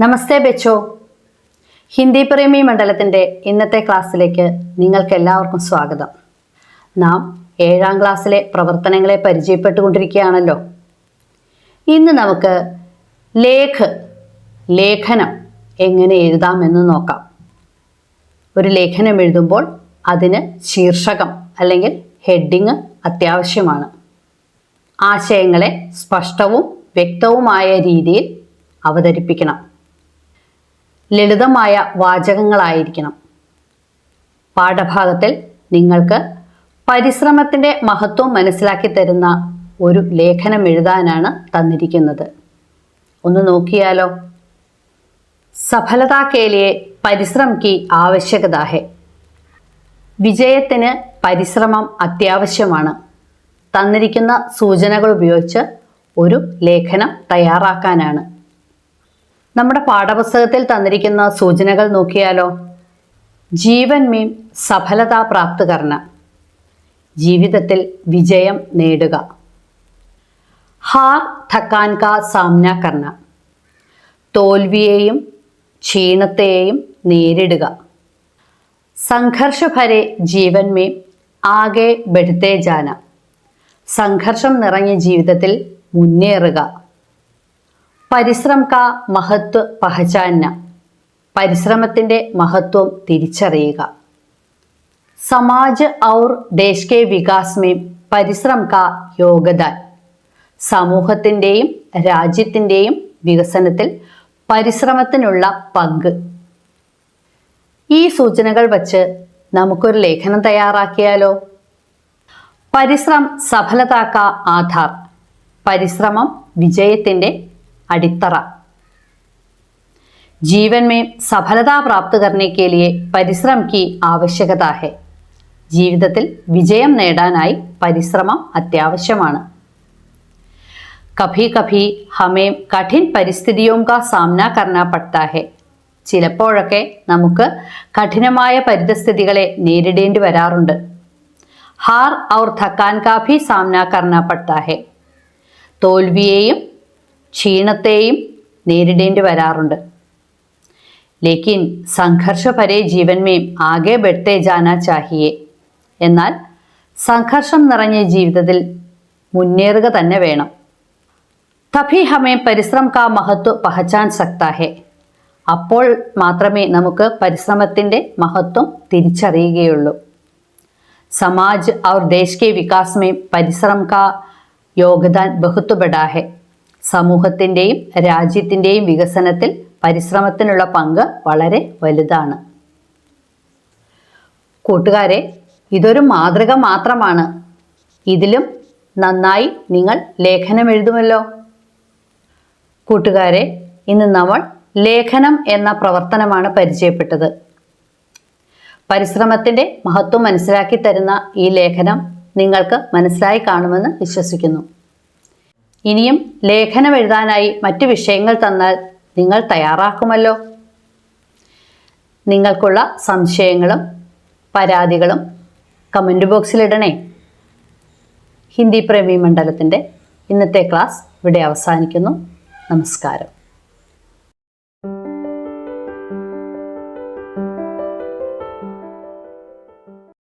നമസ്തേ ബെച്ചോ. ഹിന്ദി പ്രേമി മണ്ഡലത്തിന്റെ ഇന്നത്തെ ക്ലാസ്സിലേക്ക് നിങ്ങൾക്ക് എല്ലാവർക്കും സ്വാഗതം. നാം ഏഴാം ക്ലാസ്സിലെ പ്രവർത്തനങ്ങളെ പരിചയപ്പെട്ടുകൊണ്ടിരിക്കുകയാണല്ലോ. ഇന്ന് നമുക്ക് ലേഖ് ലേഖനം എങ്ങനെ എഴുതാമെന്ന് നോക്കാം. ഒരു ലേഖനം എഴുതുമ്പോൾ അതിന് ശീർഷകം അല്ലെങ്കിൽ ഹെഡിങ് അത്യാവശ്യമാണ്. ആശയങ്ങളെ സ്പഷ്ടവും വ്യക്തവുമായ രീതിയിൽ അവതരിപ്പിക്കണം. ലളിതമായ വാചകങ്ങളായിരിക്കണം. പാഠഭാഗത്തിൽ നിങ്ങൾക്ക് പരിശ്രമത്തിന്റെ മഹത്വം മനസ്സിലാക്കി തരുന്ന ഒരു ലേഖനം എഴുതാനാണ് തന്നിരിക്കുന്നത്. ഒന്ന് നോക്കിയാലോ? സഫലതാ കേലിയെ പരിശ്രമം കി ആവശ്യകത ഹെ വിജയത്തിന് പരിശ്രമം അത്യാവശ്യമാണ്. തന്നിരിക്കുന്ന സൂചനകൾ ഉപയോഗിച്ച് ഒരു ലേഖനം തയ്യാറാക്കാനാണ്. നമ്മുടെ പാഠപുസ്തകത്തിൽ തന്നിരിക്കുന്ന സൂചനകൾ നോക്കിയാലോ? ജീവൻ മീം സഫലതാ പ്രാപ്തകർണ ജീവിതത്തിൽ വിജയം നേടുക. ഹാർ ഥക്കാൻ കാ സാമ്ന കർണ. തോൽവിയെയും ക്ഷീണത്തെയും നേരിടുക. സംഘർഷഭരെ ജീവൻ മേ ആകെ ബെടുത്തേ ജാന. സംഘർഷം നിറഞ്ഞ ജീവിതത്തിൽ മുന്നേറുക. പരിശ്രം കാ മഹത്വ പഹചാന പരിശ്രമത്തിന്റെ മഹത്വം തിരിച്ചറിയുക. സമാജ് ഔർ ദേശ് കെ വികാസ് മേ പരിശ്രം കാ യോഗദാൻ. സമൂഹത്തിന്റെയും രാജ്യത്തിന്റെയും വികസനത്തിൽ പരിശ്രമത്തിനുള്ള പങ്ക്. ഈ സൂചനകൾ വച്ച് നമുക്കൊരു ലേഖനം തയ്യാറാക്കിയാലോ? പരിശ്രം സഫലതാക്ക ആധാർ. പരിശ്രമം വിജയത്തിന്റെ അടിത്തറ जीवन में सफलता प्राप्त करने के लिए परिश्रम की आवश्यकता है ജീവിതത്തിൽ വിജയം നേടാനായി പരിശ്രമം അത്യാവശ്യമാണ് കഭി കഭി ഹമേം കഠിൻ പരിസ്ഥിതിയും കാ സാമ്ന കർണ പഡ്താ ഹെ ചിലപ്പോഴൊക്കെ നമുക്ക് കഠിനമായ പരിതസ്ഥിതികളെ നേരിടേണ്ടി വരാറുണ്ട് ഹാർ ഔർ ഥക്കാൻ കാ ഭി സാമ്ന കർണ പഡ്താ ഹെ തോൽവിയെയും ക്ഷീണത്തെയും നേരിടേണ്ടി വരാറുണ്ട്. ലേക്കിൻ സംഘർഷ ഭരെ ജീവൻ മേം ആകെ ബെട്ടേ ജാന ചാഹിയെ. എന്നാൽ സംഘർഷം നിറഞ്ഞ ജീവിതത്തിൽ മുന്നേറുക തന്നെ വേണം. തഭി ഹമേ പരിശ്രം കാ മഹത്വ പഹച്ചാൻ സക്താഹെ. അപ്പോൾ മാത്രമേ നമുക്ക് പരിശ്രമത്തിന്റെ മഹത്വം തിരിച്ചറിയുകയുള്ളൂ. സമാജ് ഔർ ദേശ് കെ വികാസ് മേ പരിശ്രം കാ യോഗദാൻ ബഹുത്വ സമൂഹത്തിന്റെയും രാജ്യത്തിന്റെയും വികസനത്തിൽ പരിശ്രമത്തിനുള്ള പങ്ക് വളരെ വലുതാണ്. കൂട്ടുകാരെ ഇതൊരു മാതൃക മാത്രമാണ്. ഇതിലും നന്നായി നിങ്ങൾ ലേഖനം എഴുതുമല്ലോ. കൂട്ടുകാരെ ഇന്ന് നമ്മൾ ലേഖനം എന്ന പ്രവർത്തനമാണ് പരിചയപ്പെട്ടത്. പരിശ്രമത്തിന്റെ മഹത്വം മനസ്സിലാക്കി തരുന്ന ഈ ലേഖനം നിങ്ങൾക്ക് മനസ്സിലായി കാണുമെന്ന് വിശ്വസിക്കുന്നു. ഇനിയും ലേഖനം എഴുതാനായി മറ്റു വിഷയങ്ങൾ തന്നാൽ നിങ്ങൾ തയ്യാറാക്കുമല്ലോ. നിങ്ങൾക്കുള്ള സംശയങ്ങളും പരാതികളും കമന്റ് ബോക്സിലിടണേ ഹിന്ദി പ്രേമി മണ്ഡലത്തിന്റെ ഇന്നത്തെ ക്ലാസ് ഇവിടെ അവസാനിക്കുന്നു. നമസ്കാരം.